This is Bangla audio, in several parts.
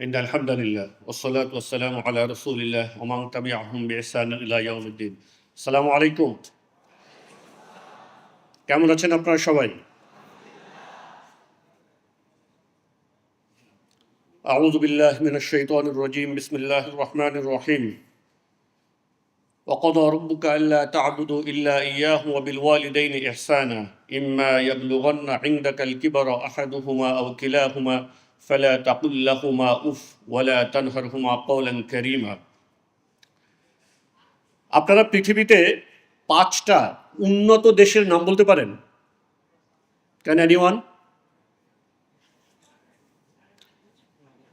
إن الحمد لله والصلاة والسلام على رسول الله ومن تبعهم بإحسان إلى يوم الدين السلام عليكم কেমন আছেন আপনারা সবাই أعوذ بالله من الشيطان الرجيم بسم الله الرحمن الرحيم وقضى ربك ألا تعبدوا إلا إياه وبالوالدين إحسانا إما يبلغن عندك الكبر أحدهما أو كلاهما فلا تقل لهما أف ولا تنهرهما قولا كريما আপনারা পৃথিবীতে পাঁচটা উন্নত দেশের নাম বলতে পারেন ক্যান এনিওয়ান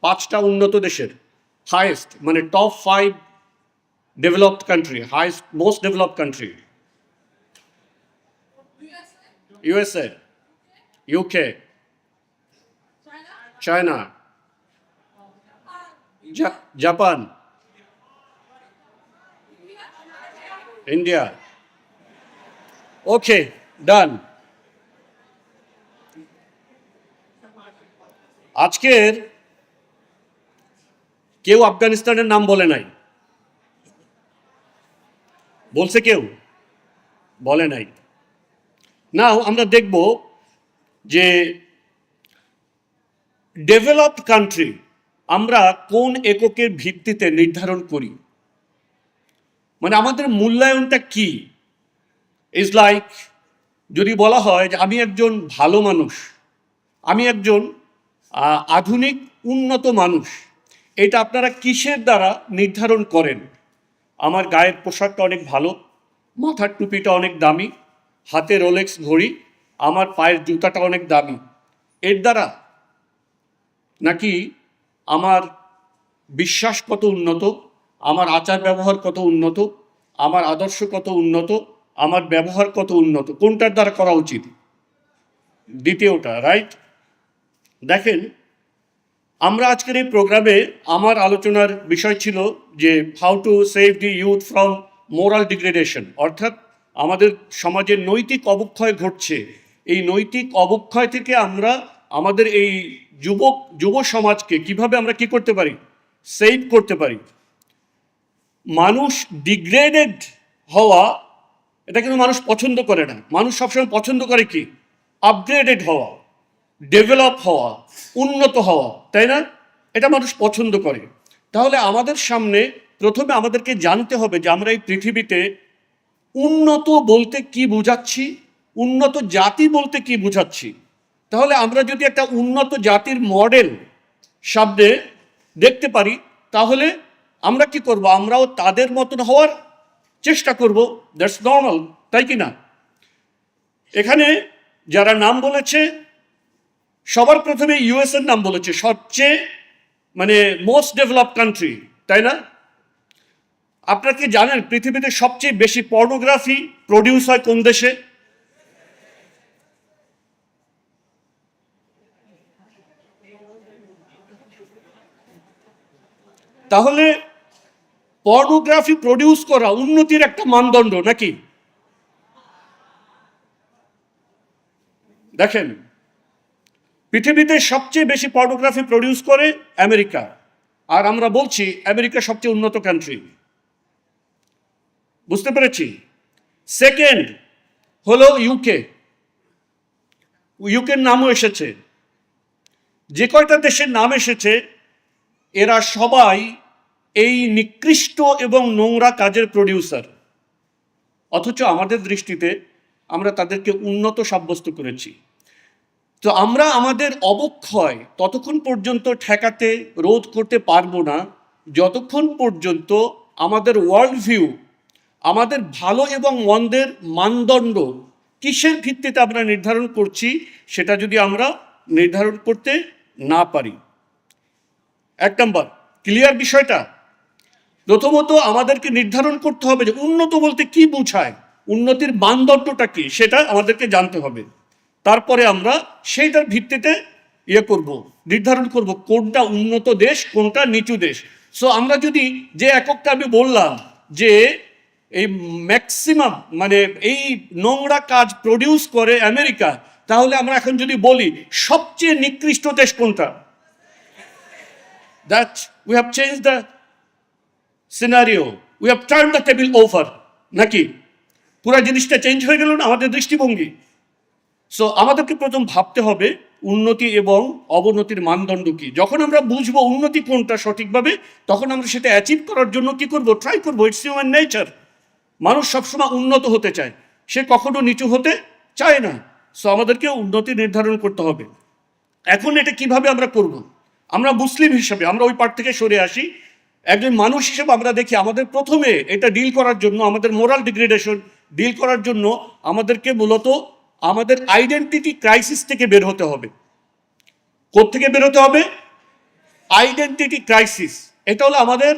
পাঁচটা উন্নত দেশের হাইয়েস্ট মানে top five developed country highest most developed country USA UK China Japan India okay done আজকের কেউ আফগানিস্তানের নাম বলে নাই। বলছে কেউ, বলে নাই। নাও আমরা দেখব যে ডেভেলপড কান্ট্রি আমরা কোন এককের ভিত্তিতে নির্ধারণ করি? মানে আমাদের মূল্যায়নটা কি? ইজ লাইক যদি বলা হয় যে আমি একজন ভালো মানুষ, আমি একজন আধুনিক, উন্নত মানুষ, এটা আপনারা কিসের দ্বারা নির্ধারণ করেন? আমার গায়ের পোশাকটা অনেক ভালো, মাথার টুপিটা অনেক দামি, হাতে রোলেক্স ঘড়ি, আমার পায়ের জুতাটা অনেক দামি। এর দ্বারা নাকি আমার বিশ্বাস কত উন্নত, আমার আচার ব্যবহার কত উন্নত, আমার আদর্শ কত উন্নত, আমার ব্যবহার কত উন্নত, কোনটার দ্বারা করা উচিত? দ্বিতীয়টা রাইট দেখেন, আমরা আজকের এই প্রোগ্রামে আমার আলোচনার বিষয় ছিল যে how to save the youth from moral degradation অর্থাৎ আমাদের সমাজের নৈতিক অবক্ষয় ঘটছে। এই নৈতিক অবক্ষয় থেকে আমরা আমাদের এই যুবক যুব সমাজকে কীভাবে আমরা কি করতে পারি? সেভ করতে পারি। মানুষ ডিগ্রেডেড হওয়া, এটা কিন্তু মানুষ পছন্দ করে না। মানুষ সবসময় পছন্দ করে কি? আপগ্রেডেড হওয়া ডেভেলপ হওয়া, উন্নত হওয়া, তাই না? এটা মানুষ পছন্দ করে। তাহলে আমাদের সামনে প্রথমে আমাদেরকে জানতে হবে যে আমরা এই পৃথিবীতে উন্নত বলতে কি বোঝাচ্ছি? উন্নত জাতি বলতে কি বোঝাচ্ছি? তাহলে আমরা যদি একটা উন্নত জাতির মডেল সামনে দেখতে পারি, তাহলে আমরা কি করব? আমরাও তাদের মতন হওয়ার চেষ্টা করব। দ্যাটস নর্মাল তাই কি না? এখানে যারা নাম বলেছে, সবার প্রথমে ইউএস এর নাম বলেছে, সবচেয়ে মানে মোস্ট ডেভেলপ কান্ট্রি তাই না? আপনারা কি জানেন পৃথিবীতে সবচেয়ে বেশি পর্নোগ্রাফি প্রডিউস হয় কোন দেশে? তাহলে পর্নোগ্রাফি প্রডিউস করা উন্নতির একটা মানদণ্ড নাকি? দেখেন, পৃথিবীতে সবচেয়ে বেশি পর্নোগ্রাফি প্রডিউস করে আমেরিকা। আর আমরা বলছি, আমেরিকা সবচেয়ে উন্নত কান্ট্রি বুঝতে পেরেছি? সেকেন্ড হলো ইউকে ইউকের নামও এসেছে। যে কয়টা দেশের নাম এসেছে, এরা সবাই এই নিকৃষ্ট এবং নোংরা কাজের প্রডিউসার অথচ আমাদের দৃষ্টিতে আমরা তাদেরকে উন্নত সাব্যস্ত করেছি। তো আমরা আমাদের অবক্ষয় ততক্ষণ পর্যন্ত ঠেকাতে, রোধ করতে পারব না, যতক্ষণ পর্যন্ত আমাদের ওয়ার্ল্ড ভিউ আমাদের ভালো এবং মন্দের মানদণ্ড কিসের ভিত্তিতে আমরা নির্ধারণ করছি, সেটা যদি আমরা নির্ধারণ করতে না পারি। এক নম্বর ক্লিয়ার বিষয়টা। প্রথমত আমাদেরকে নির্ধারণ করতে হবে যে উন্নত বলতে কি বোঝায়, উন্নতির মানদণ্ডটা কি সেটা আমাদেরকে জানতে হবে। তারপরে আমরা সেইটার ভিত্তিতে ইয়ে করব, নির্ধারণ করব কোনটা উন্নত দেশ, কোনটা নিচু দেশ। সো আমরা যদি যে এককটা আমি বললাম যে এই ম্যাক্সিমাম মানে এই নোংরা কাজ প্রডিউস করে আমেরিকা, তাহলে আমরা এখন যদি বলি সবচেয়ে নিকৃষ্ট দেশ কোনটা? That we have change the scenario. We have turned the table over নাকি? পুরো জিনিসটা চেঞ্জ হয়ে গেল না, আমাদের দৃষ্টিভঙ্গি? সো আমাদেরকে প্রথম ভাবতে হবে, উন্নতি এবং অবনতির মানদণ্ড কি? যখন আমরা বুঝব উন্নতি কোনটা সঠিকভাবে, তখন আমরা সেটা অ্যাচিভ করার জন্য কি করব? ট্রাই করব ইটস হিউম্যান নেচার মানুষ সবসময় উন্নত হতে চায়। সে কখনো নিচু হতে চায় না। সো আমাদেরকে উন্নতি নির্ধারণ করতে হবে। এখন এটা কীভাবে আমরা করব? আমরা মুসলিম হিসেবে, আমরা ওই পার্ট থেকে সরে আসি। একজন মানুষ হিসেবে আমরা দেখি আমাদের প্রথমে এটা ডিল করার জন্য, আমাদের মোরাল ডিগ্রেডেশন ডিল করার জন্য আমাদেরকে মূলত আমাদের আইডেন্টিটি ক্রাইসিস থেকে বের হতে হবে। থেকে বের হতে হবে? আইডেন্টিটি ক্রাইসিস এটা হলো আমাদের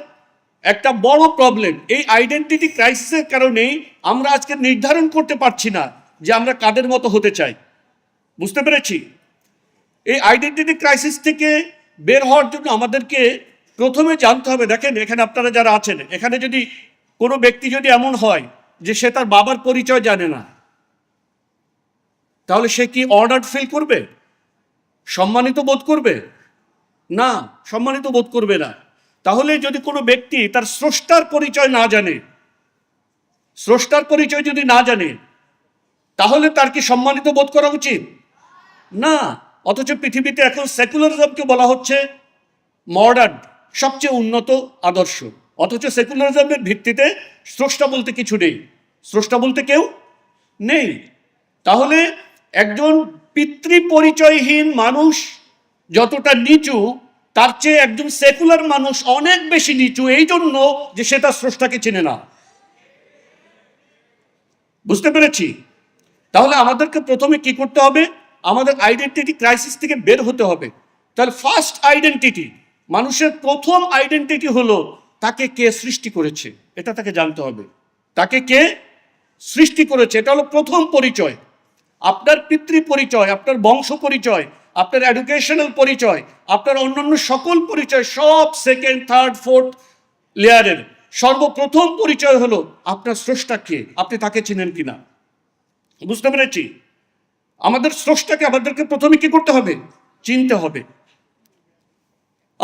একটা বড় প্রবলেম এই আইডেন্টিটি ক্রাইসিসের কারণেই আমরা আজকে নির্ধারণ করতে পারছি না যে আমরা কাদের মতো হতে চাই। বুঝতে পেরেছি? এই আইডেন্টিটি ক্রাইসিস থেকে বের হওয়ার জন্য আমাদেরকে প্রথমে জানতে হবে, দেখেন এখানে আপনারা যারা আছেন, এখানে যদি কোনো ব্যক্তি যদি এমন হয় যে সে তার বাবার পরিচয় জানে না, তাহলে সে কি অর্ডার ফিল করবে? সম্মানিত বোধ করবে? না, সম্মানিত বোধ করবে না। তাহলে যদি কোনো ব্যক্তি তার স্রষ্টার পরিচয় না জানে, স্রষ্টার পরিচয় যদি না জানে, তাহলে তার কি সম্মানিত বোধ করা উচিত? না, অথচ পৃথিবীতে এখন সেকুলারিজমকে বলা হচ্ছে মডার্ন সবচেয়ে উন্নত আদর্শ। অথচ সেকুলারিজমের ভিত্তিতে স্রষ্টা বলতে কিছু নেই। স্রষ্টা বলতে কেউ নেই। তাহলে একজন পিতৃ পরিচয়হীন মানুষ যতটা নিচু, তার চেয়ে একজন সেকুলার মানুষ অনেক বেশি নিচু। এই জন্য যে সে তার স্রষ্টাকে চেনে না। বুঝতে পেরেছি? তাহলে আমাদেরকে প্রথমে কি করতে হবে? আমাদের আইডেন্টিটি ক্রাইসিস থেকে বের হতে হবে। তাহলে ফার্স্ট আইডেন্টিটি মানুষের প্রথম আইডেন্টিটি হলো তাকে কে সৃষ্টি করেছে, এটা তাকে জানতে হবে। তাকে কে সৃষ্টি করেছে, এটা হলো প্রথম পরিচয়। আপনার পিতৃ পরিচয়, আপনার বংশ পরিচয়, আপনার এডুকেশনাল পরিচয়, আপনার অন্যান্য সকল পরিচয় সব সেকেন্ড থার্ড ফোর্থ লেয়ারের সর্বপ্রথম পরিচয় হলো আপনার স্রষ্টা কে, আপনি তাকে চিনেন কিনা। বুঝতে পেরেছি? আমাদের স্রষ্টাকে আমাদেরকে প্রথমে কি করতে হবে? চিনতে হবে।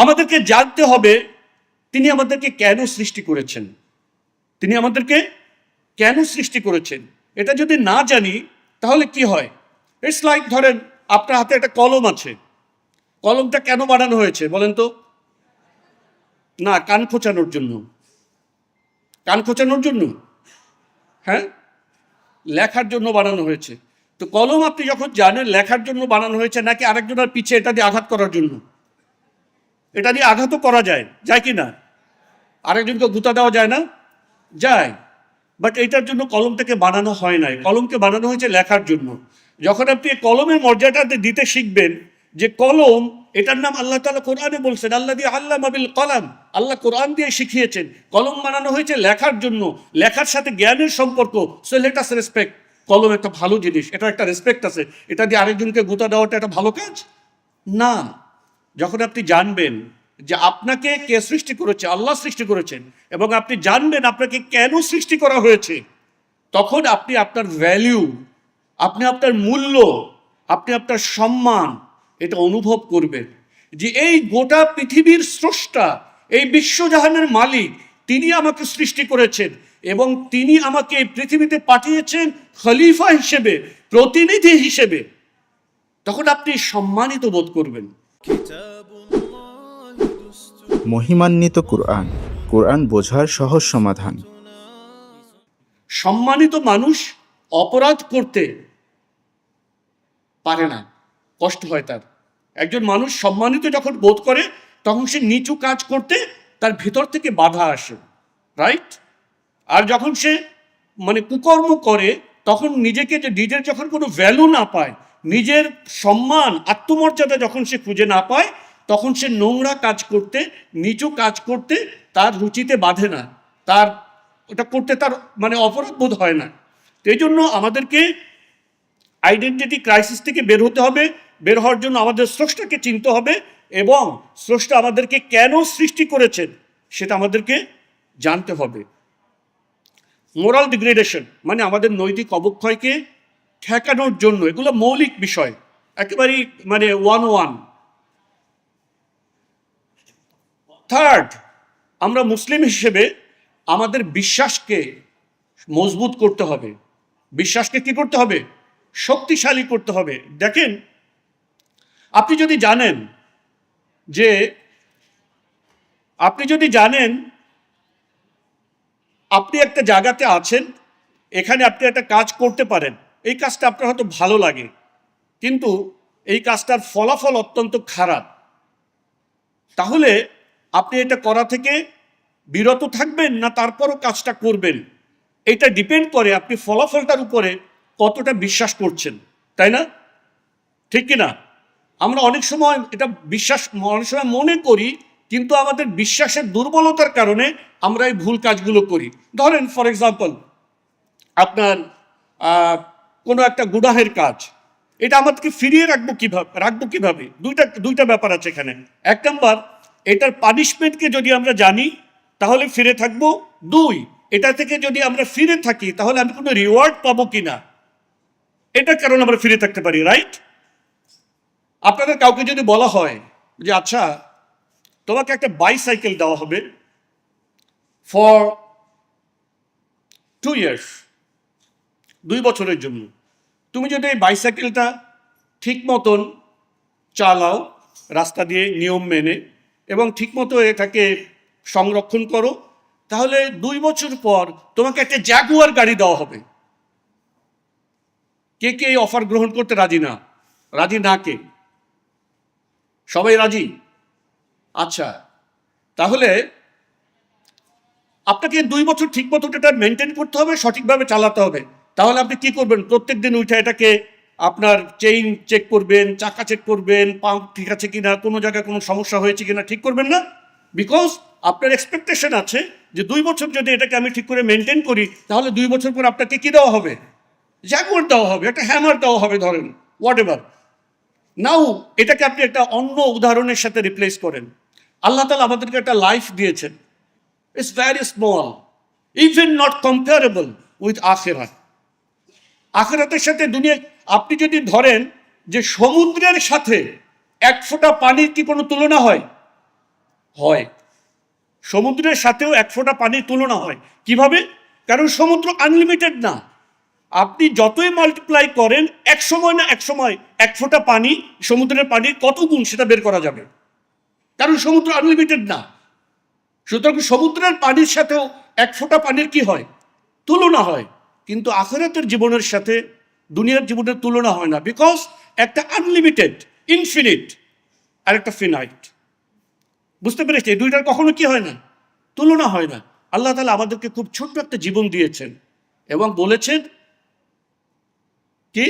আমাদেরকে জানতে হবে, তিনি আমাদেরকে কেন সৃষ্টি করেছেন। তিনি আমাদেরকে কেন সৃষ্টি করেছেন? এটা যদি না জানি, তাহলে কি হয়? ইটস লাইক ধরেন, আপনার হাতে একটা কলম আছে। কলমটা কেন বানানো হয়েছে বলেন তো? না, কান খোঁচানোর জন্য। কান খোঁচানোর জন্য? হ্যাঁ? লেখার জন্য বানানো হয়েছে। তো কলম আপনি যখন জানেন, লেখার জন্য বানানো হয়েছে, নাকি আরেকজনের পিছে এটা দিয়ে আঘাত করার জন্য? এটা দিয়ে আঘাতও করা যায় যায় কি না? আরেকজনকে গুতা দেওয়া যায় না? যায়। বাট এটার জন্য কলমটাকে বানানো হয় নাই। কলমকে বানানো হয়েছে লেখার জন্য। যখন আপনি কলমের মর্যাদাতে দিতে শিখবেন যে কলম, এটার নাম আল্লাহ তালা কোরআনে বলছেন আল্লাহ দিয়ে আল্লাহ মাবিল কলাম। আল্লাহ কোরআন দিয়ে শিখিয়েছেন। কলম বানানো হয়েছে লেখার জন্য। লেখার সাথে জ্ঞানের সম্পর্ক। সো লেটাস রেসপেক্ট কলম একটা ভালো জিনিস। এটা একটা রেসপেক্ট আছে। এটা দিয়ে আরেকজনকে গুতা দেওয়াটা একটা ভালো কাজ? না। যখন আপনি জানবেন যে আপনাকে কে সৃষ্টি করেছে, আল্লাহ সৃষ্টি করেছেন, এবং আপনি জানবেন আপনাকে কেন সৃষ্টি করা হয়েছে, তখন আপনি আপনার ভ্যালিউ আপনি আপনার মূল্য, আপনি আপনার সম্মান, এটা অনুভব করবেন যে এই গোটা পৃথিবীর স্রষ্টা, এই বিশ্বজাহানের মালিক, তিনি আমাকে সৃষ্টি করেছেন এবং তিনি আমাকে এই পৃথিবীতে পাঠিয়েছেন খলিফা হিসেবে, প্রতিনিধি হিসেবে। তখন আপনি সম্মানিত বোধ করবেন। মহিমান্বিত কোরআন। কোরআন বোঝার সহজ সমাধান। সম্মানিত মানুষ অপরাধ করতে পারে না। কষ্ট হয় তার। একজন মানুষ সম্মানিত যখন বোধ করে, তখন সে নিচু কাজ করতে তার ভিতর থেকে বাধা আসে। রাইট আর যখন সে মানে কুকর্ম করে, তখন নিজেকে যে নিজের যখন কোনো ভ্যালু না পায় নিজের সম্মান, আত্মমর্যাদা যখন সে খুঁজে না পায়, তখন সে নোংরা কাজ করতে, নিচু কাজ করতে তার রুচিতে বাঁধে না। তার, ওটা করতে তার মানে অপরাধ বোধ হয় না। এই জন্য আমাদেরকে আইডেন্টিটি ক্রাইসিস থেকে বের হতে হবে, বের হওয়ার জন্য আমাদের স্রষ্টাকে চিনতে হবে এবং স্রষ্টা আমাদেরকে কেন সৃষ্টি করেছেন সেটা আমাদেরকে জানতে হবে। মোরাল ডিগ্রেডেশন মানে আমাদের নৈতিক অবক্ষয়কে ঠেকানোর জন্য, এগুলো মৌলিক বিষয়, একেবারেই মানে ওয়ান ওয়ান থার্ড আমরা মুসলিম হিসেবে আমাদের বিশ্বাসকে মজবুত করতে হবে। বিশ্বাসকে কি করতে হবে? শক্তিশালী করতে হবে। দেখেন, আপনি যদি জানেন যে, আপনি যদি জানেন আপনি একটা জায়গাতে আছেন, এখানে আপনি একটা কাজ করতে পারেন এই কাজটা আপনার হয়তো ভালো লাগে, কিন্তু এই কাজটার ফলাফল অত্যন্ত খারাপ। তাহলে আপনি এটা করা থেকে বিরত থাকবেন না তারপরও কাজটা করবেন? এটা ডিপেন্ড করে আপনি ফলাফলটার উপরে কতটা বিশ্বাস করছেন, তাই না? ঠিক কি না আমরা অনেক সময় এটা বিশ্বাস, অনেক সময় মনে করি, কিন্তু আমাদের বিশ্বাসের দুর্বলতার কারণে আমরা এই ভুল কাজগুলো করি। ধরেন ফর এক্সাম্পল আপনার কোনো একটা গুনাহের কাজ। এটা আমাদেরকে ফিরিয়ে রাখব কীভাবে? রাখব কীভাবে? দুইটা দুইটা ব্যাপার আছে এখানে। এক নম্বর, এটার পানিশমেন্টকে যদি আমরা জানি, তাহলে ফিরে থাকব। দুই, এটা থেকে যদি আমরা ফিরে থাকি, তাহলে আমি কোনো রিওয়ার্ড পাবো কিনা? এটার কারণে আমরা ফিরে থাকতে পারি রাইট আপনাদের কাউকে যদি বলা হয় যে আচ্ছা তোমাকে একটা বাইসাইকেল দেওয়া হবে ফর টু ইয়ার্স দুই বছরের জন্য তুমি যদি এই বাইসাইকেলটা ঠিক মতন চালাও, রাস্তা দিয়ে নিয়ম মেনে এবং ঠিকমতো এটাকে সংরক্ষণ করো, তাহলে দুই বছর পর তোমাকে একটা জাগুয়ার গাড়ি দেওয়া হবে। কে কে এই অফার গ্রহণ করতে রাজি না? রাজি না কে? সবাই রাজি? আচ্ছা তাহলে আপনাকে দুই বছর ঠিক মতো এটা মেনটেন করতে হবে, সঠিকভাবে চালাতে হবে। তাহলে আপনি কি করবেন? প্রত্যেক দিন উঠে এটাকে আপনার চেইন চেক করবেন, চাকা চেক করবেন পাম্প ঠিক আছে কিনা, কোনো জায়গায় কোনো সমস্যা হয়েছে কিনা ঠিক করবেন না? বিকজ আপনার এক্সপেকটেশন আছে যে দুই বছর যদি এটাকে আমি ঠিক করে মেনটেন করি, তাহলে দুই বছর পর আপনাকে কি দেওয়া হবে? জ্যাকওয়ার দেওয়া হবে, একটা হ্যামার দেওয়া হবে ধরেন হোয়াট এভার নাও এটাকে আপনি একটা অন্য উদাহরণের সাথে রিপ্লেস করেন। আল্লাহ তালা আমাদেরকে একটা লাইফ দিয়েছেন। It's very small even not comparable with আখেরাত। আখেরাতের সাথে দুনিয়া আপনি যদি ধরেন যে সমুদ্রের সাথে এক ফোঁটা পানির কি কোনো তুলনা হয়? হয়। সমুদ্রের সাথেও এক ফোঁটা পানির তুলনা হয়। কীভাবে? কারণ সমুদ্র আনলিমিটেড না। আপনি যতই মাল্টিপ্লাই করেন, এক সময় না এক সময় এক ফোঁটা পানি, সমুদ্রের পানির কত গুণ সেটা বের করা যাবে? কারণ সমুদ্র আনলিমিটেড না। সুতরাং সমুদ্রের পানির সাথেও এক ফোঁটা পানির কি হয়? তুলনা হয়। কিন্তু আখেরাতের জীবনের সাথে দুনিয়ার জীবনের তুলনা হয় না বিকজ একটা আনলিমিটেড ইনফিনিট আর একটা ফিনাইট বুঝতে পেরেছি দুইটার কখনো কি হয় না? তুলনা হয় না। আল্লাহ তালা আমাদেরকে খুব ছোট্ট একটা জীবন দিয়েছেন এবং বলেছেন কি?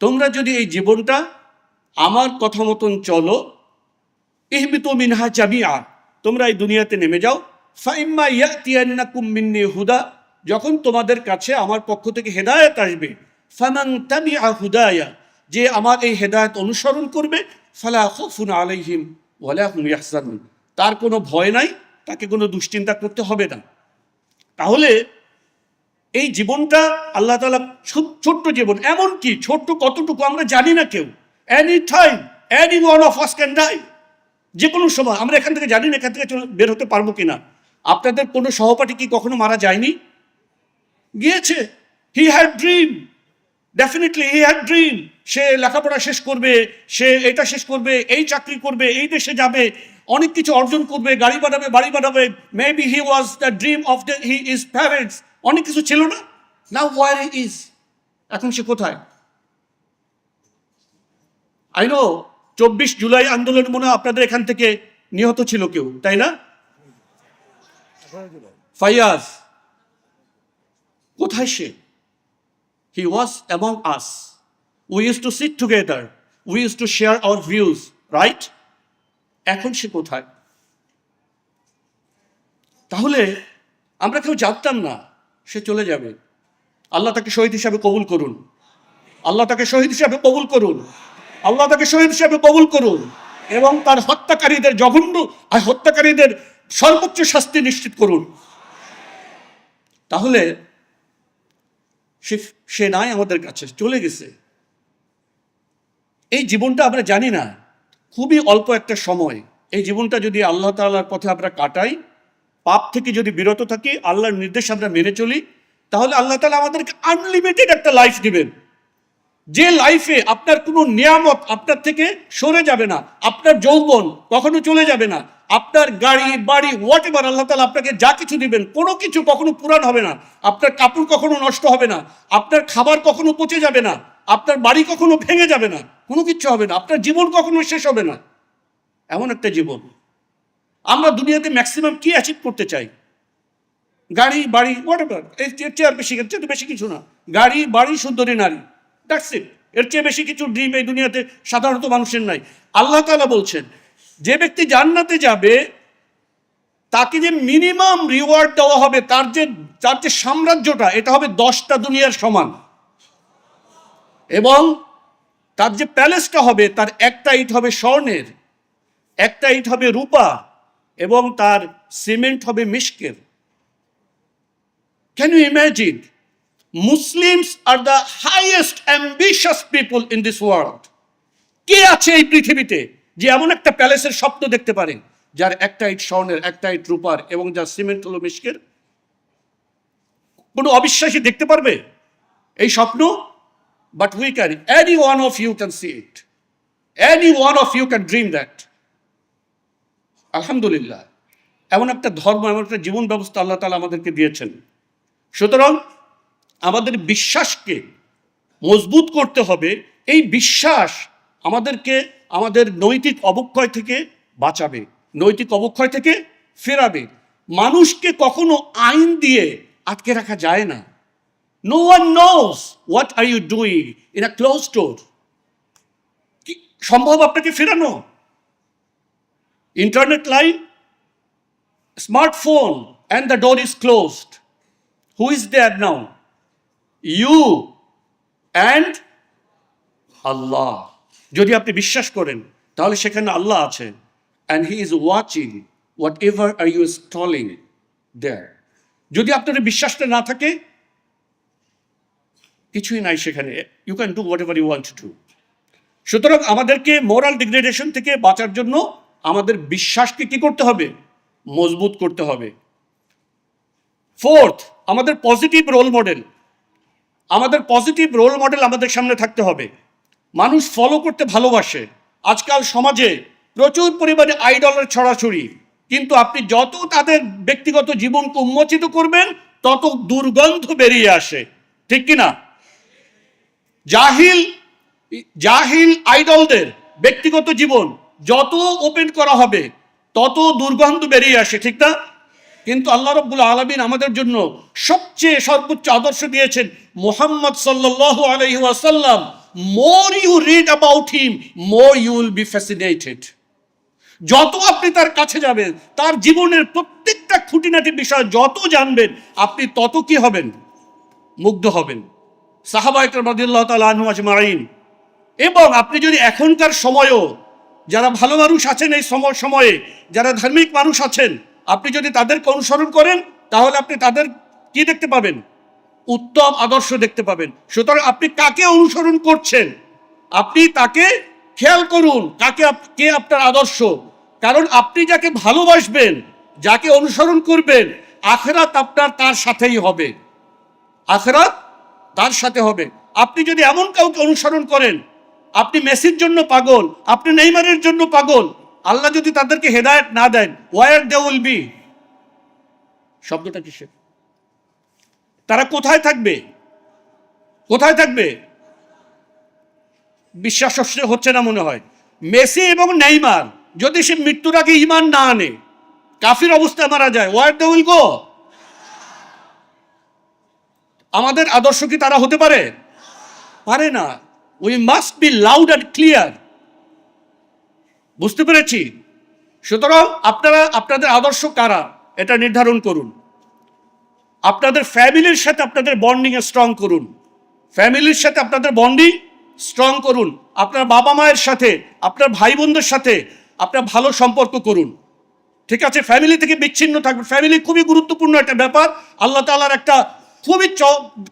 তোমরা যদি এই জীবনটা আমার কথা মতন চলো, ইহবিত মিনহা জামিয়া তোমরা এই দুনিয়াতে নেমে যাও, ফাইম্মা ইয়াতিয়ান্নাকুম মিন্নি হুদা যখন তোমাদের কাছে আমার পক্ষ থেকে হেদায়েত আসবে, ফামান তাবিআ হুদায়া, যে আমার এই হেদায়েত অনুসরণ করবে, ফালা খাউফুন আলাইহিম ওয়ালা হুম তার কোনো ভয় নাই, তাকে কোনো দুশ্চিন্তা করতে হবে না। তাহলে এই জীবনটা আল্লাহ তালা ছোট্ট জীবন এমন কি ছোট্ট কতটুকু আমরা জানি না কেউ। Any time any one of us can die যে কোনো সময়, আমরা এখান থেকে জানি না এখান থেকে বের হতে পারব কিনা। আপনাদের কোনো সহপাঠী কি কখনো মারা যায়নি? গিয়েছে। He had dream definitely he had dream সে লেখাপড়া শেষ করবে সে এটা শেষ করবে এই চাকরি করবে এই দেশে যাবে অনেক কিছু অর্জন করবে গাড়ি বানাবে বাড়ি বানাবে maybe he was the dream of the he is parents অনেক কিছু ছিল না? না ওয়ার ইজ এখন সে কোথায়? আই নো চব্বিশ জুলাই আন্দোলন মনে আপনাদের এখান থেকে নিহত ছিল কেউ তাই না? ফাইয়াজ। কোথায় সে? He was among us we use to sit together we use to share our views right এখন সে কোথায়? তাহলে আমরা কেউ জানতাম না, সে চলে যাবে। আল্লাহ তাকে শহীদ হিসাবে কবুল করুন। আল্লাহ তাকে শহীদ হিসাবে কবুল করুন। আল্লাহ তাকে শহীদ হিসাবে কবুল করুন। এবং তার হত্যাকারীদের জঘন্য, আর হত্যাকারীদের সর্বোচ্চ শাস্তি নিশ্চিত করুন। তাহলে সে সে নাই আমাদের কাছে, চলে গেছে। এই জীবনটা আমরা জানি না। খুবই অল্প একটা সময়। এই জীবনটা যদি আল্লাহ তাআলার পথে আমরা কাটাই, পাপ থেকে যদি বিরত থাকি, আল্লাহর নির্দেশ আমরা মেনে চলি, তাহলে আল্লাহ তালা আমাদেরকে আনলিমিটেড একটা লাইফ দিবেন। যে লাইফে আপনার কোনো নিয়ামত আপনার থেকে সরে যাবে না, আপনার যৌবন কখনো চলে যাবে না। আপনার গাড়ি, বাড়ি হোয়াট এভার আল্লাহ তালা আপনাকে যা কিছু দিবেন, কোনো কিছু কখনো পুরান হবে না। আপনার কাপড় কখনো নষ্ট হবে না। আপনার খাবার কখনো পচে যাবে না। আপনার বাড়ি কখনো ভেঙে যাবে না। কোনো কিছু হবে না। আপনার জীবন কখনো শেষ হবে না। এমন একটা জীবন। আমরা দুনিয়াতে ম্যাক্সিমাম কি অ্যাচিভ করতে চাই? গাড়ি, বাড়ি হোয়াট এভার এর চেয়ে- আর বেশি, এর চেয়ে বেশি কিছু না। গাড়ি, বাড়ি, সুন্দরী নারী। দ্যাটস এর চেয়ে বেশি কিছু ড্রিম এই দুনিয়াতে সাধারণত মানুষের নাই। আল্লাহ তাআলা বলছেন যে ব্যক্তি জান্নাতে যাবে, তাকে যে মিনিমাম রিওয়ার্ড দেওয়া হবে, তার যে তার যে সাম্রাজ্যটা, এটা হবে দশটা দুনিয়ার সমান এবং তার যে প্যালেসটা হবে, তার একটা ইট হবে স্বর্ণের, একটা ইট হবে রূপা, এবং তার সিমেন্ট হবে মিশকের Can you imagine? Muslims are the highest ambitious people in this world. কে আছে এই পৃথিবীতে যে এমন একটা প্যালেসের স্বপ্ন দেখতে পারে যার একটা ইট স্বর্ণের একটা ইট রূপার এবং যার সিমেন্ট হলো মিশকের কোনো অবিশ্বাসী দেখতে পারবে এই স্বপ্ন? But we can any one of you can see it any one of you can dream that আলহামদুলিল্লাহ। এমন একটা ধর্ম, এমন একটা জীবন ব্যবস্থা আল্লাহ তালা আমাদেরকে দিয়েছেন। সুতরাং আমাদের বিশ্বাসকে মজবুত করতে হবে। এই বিশ্বাস আমাদেরকে আমাদের নৈতিক অবক্ষয় থেকে বাঁচাবে, নৈতিক অবক্ষয় থেকে ফেরাবে মানুষকে কখনো আইন দিয়ে আটকে রাখা যায় না no one knows what are you doing in a close door কি সম্ভব আপনাকে ফেরানো internet line smartphone and the door is closed. Who is there now? You and Allah. যদি আপনি বিশ্বাস করেন, তাহলে সেখানে আল্লাহ আছে। And he is watching whatever are you stealing there যদি আপনার বিশ্বাসটা না থাকে, কিছুই নাই সেখানে। You can do whatever you want to সুতরাং আমাদেরকে মোরাল ডিগ্রেডেশন থেকে বাঁচার জন্য আমাদের বিশ্বাসকে কি করতে হবে? মজবুত করতে হবে। ফোর্থ আমাদের পজিটিভ রোল মডেল আমাদের পজিটিভ রোল মডেল আমাদের সামনে থাকতে হবে। মানুষ ফলো করতে ভালোবাসে। আজকাল সমাজে প্রচুর পরিমাণে আইডলের ছড়াছড়ি। কিন্তু আপনি যত তাদের ব্যক্তিগত জীবনকে উন্মোচিত করবেন, তত দুর্গন্ধ বেরিয়ে আসে। ঠিক কি না? জাহিল জাহিল আইডলদের ব্যক্তিগত জীবন যত ওপেন করা হবে, তত দুর্গন্ধ বেরিয়ে আসে, ঠিক না? কিন্তু আল্লাহ রব্বুল আলমিন আমাদের জন্য সবচেয়ে সর্বোচ্চ আদর্শ দিয়েছেন মোহাম্মদ সাল্লাহ আলহি more you read about him more you will be fascinated যত আপনি তার কাছে যাবেন, তার জীবনের প্রত্যেকটা খুঁটিনাটি বিষয় যত জানবেন, আপনি তত কি হবেন? মুগ্ধ হবেন। সাহাবায়কর রদিল্লাহ তাল আনহু আজমাইন। এবং আপনি যদি এখনকার সময়ও যারা ভালো মানুষ আছেন এই সময় সময়ে, যারা ধার্মিক মানুষ আছেন, আপনি যদি তাদেরকে অনুসরণ করেন, তাহলে আপনি তাদের কি দেখতে পাবেন? উত্তম আদর্শ দেখতে পাবেন। সুতরাং আপনি কাকে অনুসরণ করছেন? আপনি তাকে খেয়াল করুন, কাকে কে আপনার আদর্শ। কারণ আপনি যাকে ভালোবাসবেন, যাকে অনুসরণ করবেন, আখেরাত আপনার তার সাথেই হবে। আখেরাত তার সাথে হবে। আপনি যদি এমন কাউকে অনুসরণ করেন, আপনি মেসির জন্য পাগল, আপনি নেইমারের জন্য পাগল, আল্লাহ যদি তাদেরকে হেদায়ত না দেন ওয়ার দে উইল বি শব্দটা কিসের? তারা কোথায় থাকবে? কোথায় থাকবে? বিশ্বাস হচ্ছে- না মনে হয়। মেসি এবং নেইমার, যদি সে মৃত্যুর আগে ইমান না আনে, কাফির অবস্থায় মারা যায় ওয়ার দে উইল গো আমাদের আদর্শ কি তারা হতে পারে? পারে না। We must be loud and clear বুঝতে পেরেছি? সুতরাং আপনারা, আপনাদের আদর্শ কারা? এটা নির্ধারণ করুন। আপনাদের ফ্যামিলির সাথে আপনাদের বন্ডিং স্ট্রং করুন। ফ্যামিলির সাথে আপনাদের বন্ডিং স্ট্রং করুন। আপনার বাবা মায়ের সাথে, আপনার ভাই বোনদের সাথে আপনার ভালো সম্পর্ক করুন। ঠিক আছে? ফ্যামিলি থেকে বিচ্ছিন্ন থাকবে ফ্যামিলি খুবই গুরুত্বপূর্ণ একটা ব্যাপার। আল্লাহ তালার একটা খুবই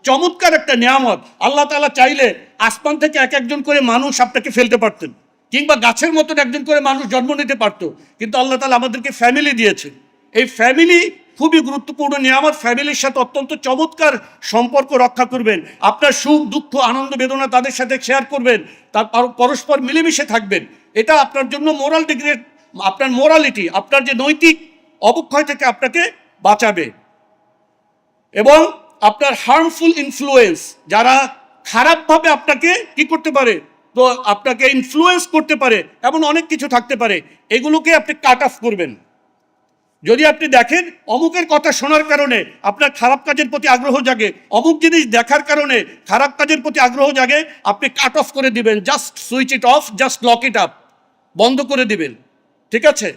চমৎকার একটা নিয়ামত। আল্লাহ তাআলা চাইলে আসমান থেকে এক একজন করে মানুষ আপনাকে ফেলতে পারতেন। কিংবা গাছের মতন একজন করে মানুষ জন্ম নিতে পারতো। কিন্তু আল্লাহ তালা আমাদেরকে ফ্যামিলি দিয়েছে। এই ফ্যামিলি খুবই গুরুত্বপূর্ণ নিয়ামত, ফ্যামিলির সাথে অত্যন্ত চমৎকার সম্পর্ক রক্ষা করবেন। আপনার সুখ, দুঃখ, আনন্দ, বেদনা তাদের সাথে শেয়ার করবেন। তার পরস্পর মিলেমিশে থাকবেন। এটা আপনার জন্য মোরাল ডিগ্রেড আপনার মোরালিটি আপনার যে নৈতিক অবক্ষয় থেকে আপনাকে বাঁচাবে। এবং আপনার হার্মফুল ইনফ্লুয়েন্স যারা খারাপভাবে আপনাকে কি করতে পারে? তো আপনাকে ইনফ্লুয়েন্স করতে পারে, এমন অনেক কিছু থাকতে পারে। এগুলোকে আপনি কাট অফ করবেন। যদি আপনি দেখেন অমুকের কথা শোনার কারণে আপনার খারাপ কাজের প্রতি আগ্রহ জাগে, অমুক জিনিস দেখার কারণে খারাপ কাজের প্রতি আগ্রহ জাগে, আপনি কাট অফ করে দিবেন just switch it off just lock it up বন্ধ করে দিবেন। ঠিক আছে?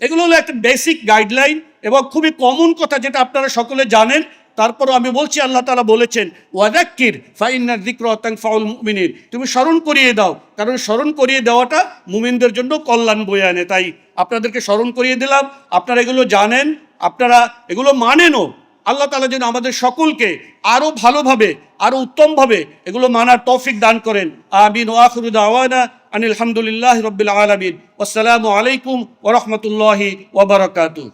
এগুলো হলো একটা বেসিক গাইডলাইন এবং খুবই কমন কথা যেটা আপনারা সকলে জানেন তারপরও আমি বলছি, আল্লাহ তালা বলেছেন ওয়াদাক্কির ফাইনার দিক্রতাং ফাউল মুমিনির তুমি স্মরণ করিয়ে দাও, কারণ স্মরণ করিয়ে দেওয়াটা মুমিনদের জন্য কল্যাণ বয়ে আনে। তাই আপনাদেরকে স্মরণ করিয়ে দিলাম, আপনারা এগুলো জানেন, আপনারা এগুলো মানেনও। আল্লাহ তালা যেন আমাদের সকলকে আরও ভালোভাবে আরও উত্তমভাবে এগুলো মানার তৌফিক দান করেন। আমিন। ওয়াখরুদ আওয়ানা আনিল হামদুলিল্লাহ রবিল আলমিন। আসসালামু আলাইকুম ওরহমতুল্লাহি ওবরাকাতু